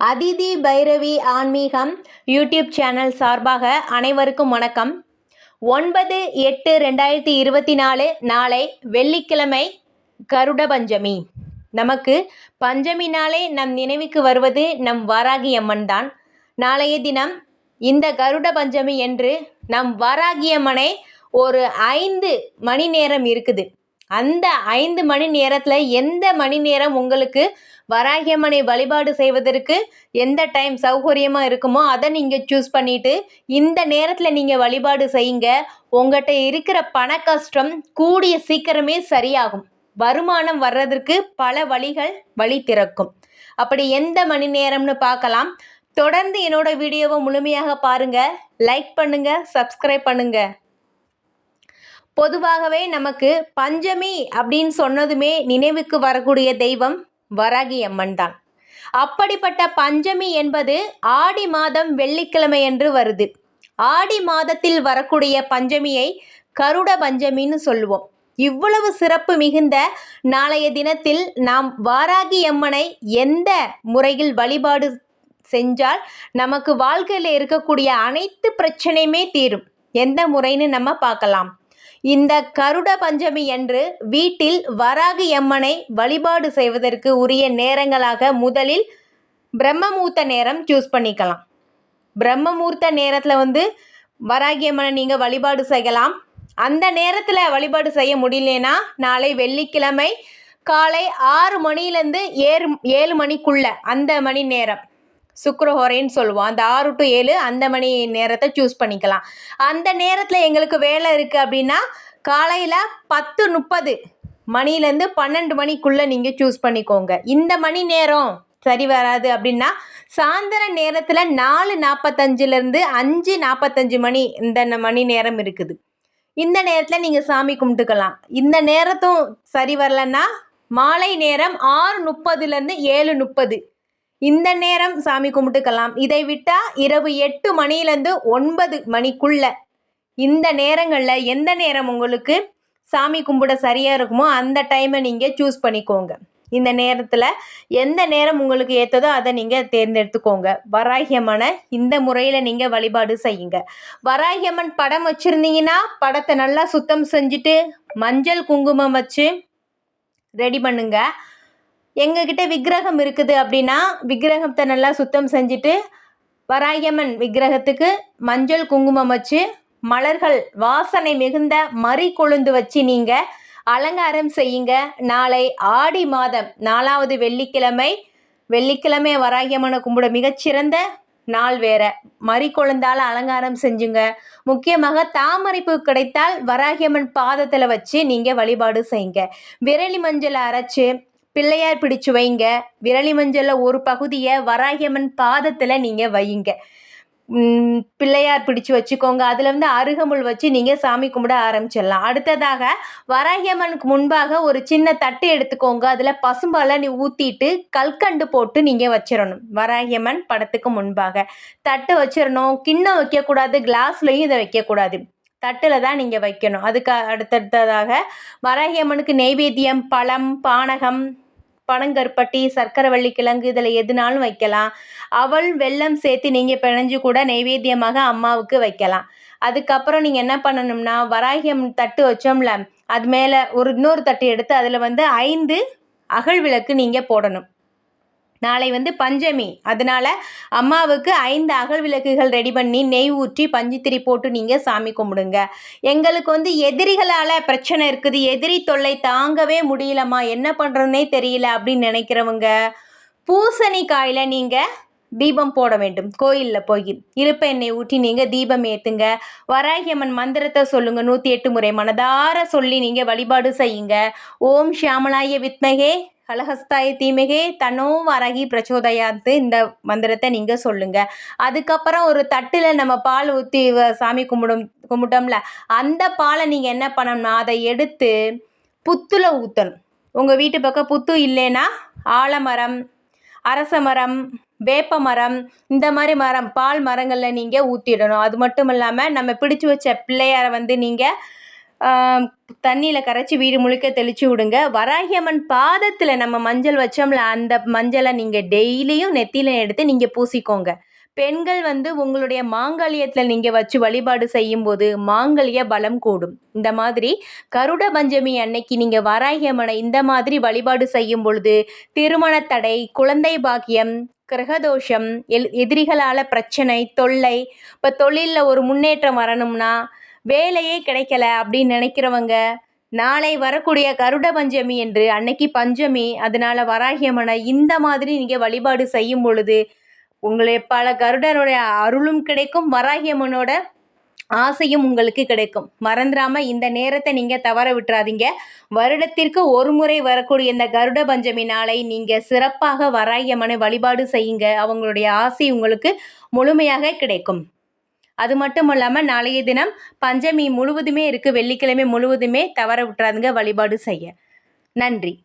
அதிதி பைரவி ஆன்மீகம் YouTube channel சார்பாக அனைவருக்கும் வணக்கம். ஒன்பது எட்டு ரெண்டாயிரத்தி இருபத்தி நாலு நாளை வெள்ளிக்கிழமை கருட பஞ்சமி நமக்கு பஞ்சமி நாளே நம் நினைவுக்கு வருவது நம் வாராகி அம்மன் தான். நாளைய தினம் இந்த கருட பஞ்சமி என்று நம் வாராகியம்மனை ஒரு ஐந்து மணி நேரம் இருக்குது. அந்த ஐந்து மணி நேரத்தில் எந்த மணி நேரம் உங்களுக்கு வராகியம்மனை வழிபாடு செய்வதற்கு எந்த டைம் சௌகரியமாக இருக்குமோ அதை நீங்கள் சூஸ் பண்ணிவிட்டு இந்த நேரத்தில் நீங்கள் வழிபாடு செய்யுங்க. உங்கள்கிட்ட இருக்கிற பண கஷ்டம் கூடிய சீக்கிரமே சரியாகும். வருமானம் வர்றதற்கு பல வழிகள் வழி திறக்கும். அப்படி எந்த மணி நேரம்னு பார்க்கலாம். தொடர்ந்து என்னோட வீடியோவை முழுமையாக பாருங்கள் லைக் பண்ணுங்கள் சப்ஸ்கிரைப் பண்ணுங்கள் பொதுவாகவே நமக்கு பஞ்சமி அப்படின்னு சொன்னதுமே நினைவுக்கு வரக்கூடிய தெய்வம் வராகி அம்மன் தான். அப்படிப்பட்ட பஞ்சமி என்பது ஆடி மாதம் வெள்ளிக்கிழமை என்று வருது. ஆடி மாதத்தில் வரக்கூடிய பஞ்சமியை கருட பஞ்சமின்னு சொல்லுவோம். இவ்வளவு சிறப்பு மிகுந்த நாளைய தினத்தில் நாம் வாராகி அம்மனை எந்த முறையில் வழிபாடு செஞ்சால் நமக்கு வாழ்க்கையில் இருக்கக்கூடிய அனைத்து பிரச்சனையுமே தீரும். எந்த முறைன்னு நம்ம பார்க்கலாம். இந்த கருட பஞ்சமி என்று வீட்டில் வராகி அம்மனை வழிபாடு செய்வதற்கு உரிய நேரங்களாக முதலில் பிரம்மமூர்த்த நேரம் சூஸ் பண்ணிக்கலாம். பிரம்மமூர்த்த நேரத்தில் வந்து வராகி அம்மனை நீங்கள் வழிபாடு செய்யலாம். அந்த நேரத்தில் வழிபாடு செய்ய முடியலனா நாளை வெள்ளிக்கிழமை காலை ஆறு மணிலேருந்து ஏழு ஏழு மணிக்குள்ள அந்த மணி நேரம். சுக்கரஹோரைன்னு சொல்லுவோம். அந்த ஆறு டு ஏழு அந்த மணி நேரத்தை சூஸ் பண்ணிக்கலாம். அந்த நேரத்தில் எங்களுக்கு வேலை இருக்குது அப்படின்னா காலையில் பத்து முப்பது மணிலேருந்து பன்னெண்டு மணிக்குள்ளே நீங்கள் சூஸ் பண்ணிக்கோங்க. இந்த மணி நேரம் சரி வராது அப்படின்னா சாயந்தர நேரத்தில் நாலு நாற்பத்தஞ்சிலேருந்து அஞ்சு நாற்பத்தஞ்சு மணி இந்த மணி நேரம் இருக்குது. இந்த நேரத்தில் நீங்கள் சாமி கும்பிட்டுக்கலாம். இந்த நேரத்தும் சரி வரலன்னா மாலை நேரம் ஆறு முப்பதுலேருந்து ஏழு முப்பது இந்த நேரம் சாமி கும்பிட்டுக்கலாம். இதை விட்டால் இரவு எட்டு மணிலேருந்து ஒன்பது மணிக்குள்ள இந்த நேரங்களில் எந்த நேரம் உங்களுக்கு சாமி கும்பிட சரியாக இருக்குமோ அந்த டைமை நீங்கள் சூஸ் பண்ணிக்கோங்க. இந்த நேரத்தில் எந்த நேரம் உங்களுக்கு ஏற்றதோ அதை நீங்கள் தேர்ந்தெடுத்துக்கோங்க. வராகியம்மனை இந்த முறையில் நீங்கள் வழிபாடு செய்யுங்க. வராகியம்மன் படம் வச்சுருந்தீங்கன்னா படத்தை நல்லா சுத்தம் செஞ்சுட்டு மஞ்சள் குங்குமம் வச்சு ரெடி பண்ணுங்கள் எங்ககிட்ட விக்கிரகம் இருக்குது அப்படின்னா விக்கிரகத்தை நல்லா சுத்தம் செஞ்சுட்டு வராயம்மன் விக்கிரகத்துக்கு மஞ்சள் குங்குமம் வச்சு மலர்கள் வாசனை மிகுந்த மறி கொழுந்து வச்சு நீங்கள் அலங்காரம் செய்யுங்க. நாளை ஆடி மாதம் நாலாவது வெள்ளிக்கிழமை வெள்ளிக்கிழமை வராகியம்மனை கும்பிட மிகச்சிறந்த நாள் வேற. மறி கொழுந்தால் அலங்காரம் செஞ்சுங்க. முக்கியமாக தாமரைப்பு கிடைத்தால் வராகியம்மன் பாதத்தில் வச்சு நீங்கள் வழிபாடு செய்யுங்க. விரலி மஞ்சள் அரைச்சி பிள்ளையார் பிடிச்சு வைங்க. விரலி மஞ்சளில் ஒரு பகுதியை வராகியம்மன் பாதத்தில் நீங்கள் வையுங்க. பிள்ளையார் பிடிச்சு வச்சுக்கோங்க. அதுலேருந்து வந்து அருகமுள் வச்சு நீங்கள் சாமி கும்பிட ஆரம்பிச்சிடலாம். அடுத்ததாக வராகியம்மனுக்கு முன்பாக ஒரு சின்ன தட்டு எடுத்துக்கோங்க. அதில் பசும்பாலை நீ ஊற்றிட்டு கல்கண்டு போட்டு நீங்கள் வச்சிடணும். வராகியம்மன் படத்துக்கு முன்பாக. தட்டு வச்சிடணும். கிண்ணம் வைக்கக்கூடாது. கிளாஸ்லையும் இதை வைக்கக்கூடாது. தட்டில் தான் நீங்கள் வைக்கணும். அதுக்கு அடுத்தடுத்ததாக வராகியம்மனுக்கு நெய்வேத்தியம் பழம் பானகம் பனங்கருப்பட்டி சர்க்கரை வள்ளி கிழங்கு இதில் எதுனாலும் வைக்கலாம். அவள் வெல்லம் சேர்த்து நீங்கள் பிணைஞ்சு கூட நைவேத்தியமாக அம்மாவுக்கு வைக்கலாம். அதுக்கப்புறம் நீங்கள் என்ன பண்ணணும்னா வராகியம் தட்டு வச்சோம்ல அது மேலே ஒரு இன்னொரு தட்டு எடுத்து அதில் வந்து ஐந்து அகல் விளக்கு நீங்கள் போடணும். நாளை வந்து பஞ்சமி. அதனால் அம்மாவுக்கு ஐந்து அகல் விளக்குகள் ரெடி பண்ணி நெய் ஊற்றி பஞ்சுத்திரி போட்டு நீங்கள் சாமி கும்பிடுங்க. எங்களுக்கு வந்து எதிரிகளால் பிரச்சனை இருக்குது. எதிரி தொல்லை தாங்கவே முடியலம்மா. என்ன பண்ணுறதுனே தெரியல அப்படின்னு நினைக்கிறவங்க பூசணிக்காயில் நீங்கள் தீபம் போட வேண்டும். கோயிலில் போய் இருப்ப எண்ணெய் ஊற்றி நீங்கள் தீபம் ஏற்றுங்க வராகியம்மன் மந்திரத்தை சொல்லுங்கள் நூற்றி எட்டு முறை மனதார சொல்லி நீங்கள் வழிபாடு செய்யுங்க. ஓம் ஷியாமலாய வித்மகே கலஹஸ்தாய தீமகே தனோ வரகி பிரச்சோதயாத்து இந்த மந்திரத்தை நீங்கள் சொல்லுங்கள் அதுக்கப்புறம் ஒரு தட்டில் நம்ம பால் ஊற்றி சாமி கும்பிடும் கும்பிட்டோம்ல அந்த பாலை நீங்கள் என்ன பண்ணணும்னா அதை எடுத்து புத்தில் ஊற்றணும் உங்கள் வீட்டு பக்கம் புத்து இல்லைன்னா ஆலமரம் அரச மரம் வேப்ப மரம் இந்த மாதிரி மரம் பால் மரங்களில் நீங்கள் ஊற்றிடணும் அது மட்டும் இல்லாமல் நம்ம பிடிச்சி வச்ச பிள்ளையாரை வந்து நீங்கள் தண்ணியில் கரைச்சி வீடு முழுக்க தெளித்து விடுங்க. வராகியம்மன் பாதத்தில் நம்ம மஞ்சள் வச்சோம்ல அந்த மஞ்சளை நீங்கள் டெய்லியும் நெத்தியில் எடுத்து நீங்கள் பூசிக்கோங்க. பெண்கள் வந்து உங்களுடைய மாங்கல்யத்தில் நீங்கள் வச்சு வழிபாடு செய்யும்போது மாங்கல்ய பலம் கூடும். இந்த மாதிரி கருட பஞ்சமி அன்னைக்கு நீங்கள் வராகியம்மனை இந்த மாதிரி வழிபாடு செய்யும் பொழுது திருமண தடை குழந்தை பாக்கியம் கிரகதோஷம் எல் எதிரிகளால் பிரச்சனை தொல்லை இப்போ தொழிலில் ஒரு முன்னேற்றம் வரணும்னா வேலையே கிடைக்கல அப்படின்னு நினைக்கிறவங்க நாளை வரக்கூடிய கருட பஞ்சமி என்று அன்னைக்கு பஞ்சமி அதனால் வராகியம்மனை இந்த மாதிரி நீங்கள் வழிபாடு செய்யும் பொழுது உங்களை பல கருடருடைய அருளும் கிடைக்கும் வராகியம்மனோட ஆசையும் உங்களுக்கு கிடைக்கும். மறந்துடாம இந்த நேரத்தை நீங்கள் தவற விட்டுறாதீங்க. வருடத்திற்கு ஒரு முறை வரக்கூடிய இந்த கருட பஞ்சமி நாளை நீங்கள் சிறப்பாக வராகி வழிபாடு செய்யுங்க. அவங்களுடைய ஆசை உங்களுக்கு முழுமையாக கிடைக்கும். அது மட்டும் இல்லாமல் நாளைய தினம் பஞ்சமி முழுவதுமே இருக்குது வெள்ளிக்கிழமை முழுவதுமே தவற விட்டுறாதுங்க வழிபாடு செய்ய. நன்றி.